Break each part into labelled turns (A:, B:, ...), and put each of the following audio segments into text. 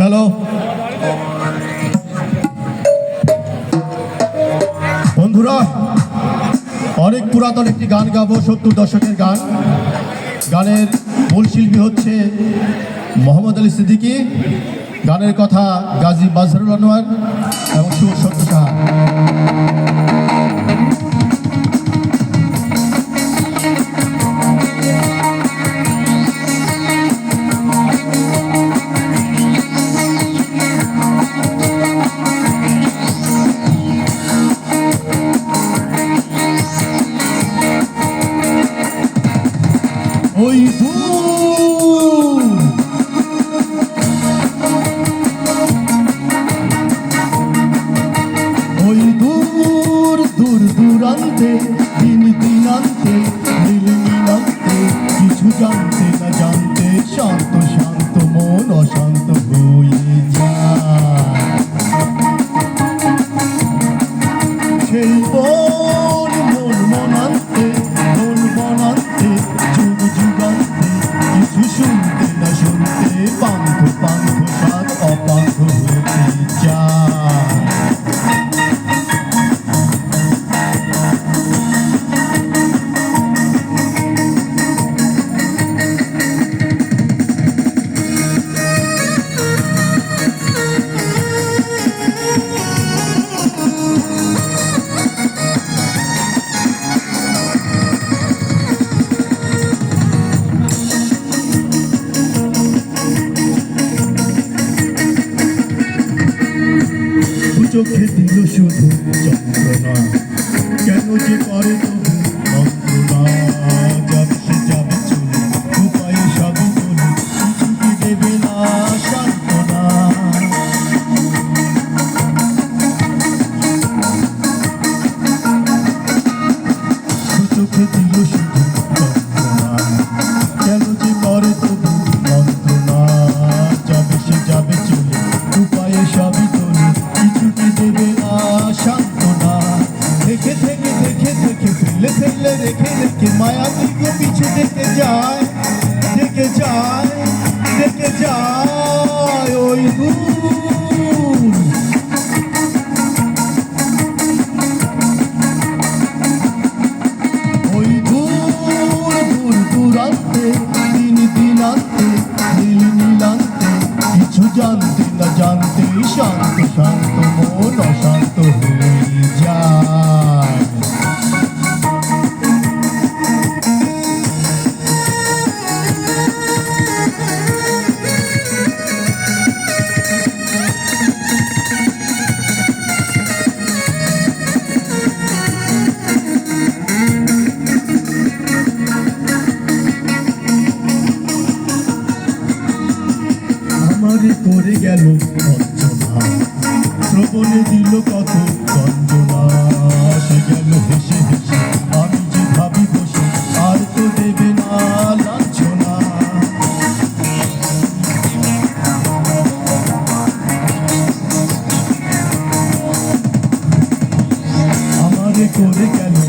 A: Hello বন্ধুরা, অনেক পুরাতন একটি গান গাবো, সত্তর দশকের গান। গানের মূল শিল্পী হচ্ছে মোহাম্মদ আলী সিদ্দিকী। গানের কথা গাজী মাজহারুল আনোয়ার এবং সুর সত্য সাহা। ওই চোখে দিল শুধু যন্ত্রণা। কেন যে করে তবু যন্ত্রণা? দেখে ফেলে ফেলে রেখে রেখে মায়া দিকে পিছু দেখে যায় দেখে যায় দেখে যায় ওই দূর ওই দূর দূর দূরান্তে দিন দিনান্তে নীল নীলান্তে কিছু জানতে না জানতে শান্ত শান্ত গেল বঞ্চনা শ্রবণে দিল কত গঞ্জনা সে গেল হেসে হেসে, আমি যে ভাবি বসে আর তো দেবে না লাঞ্ছনা। আমারে করে গেল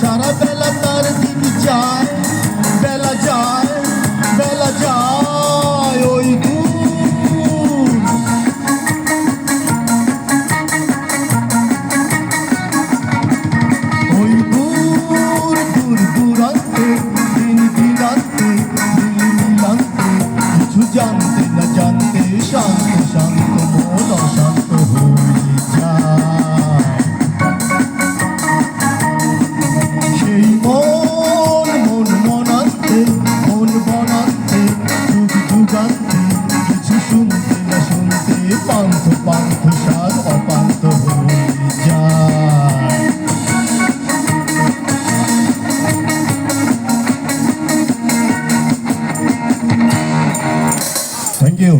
A: shut up জানতে কিছু শুনতে না শুনতে পান্থ পান্থ সার অপান্ত হয়ে যায়। Thank you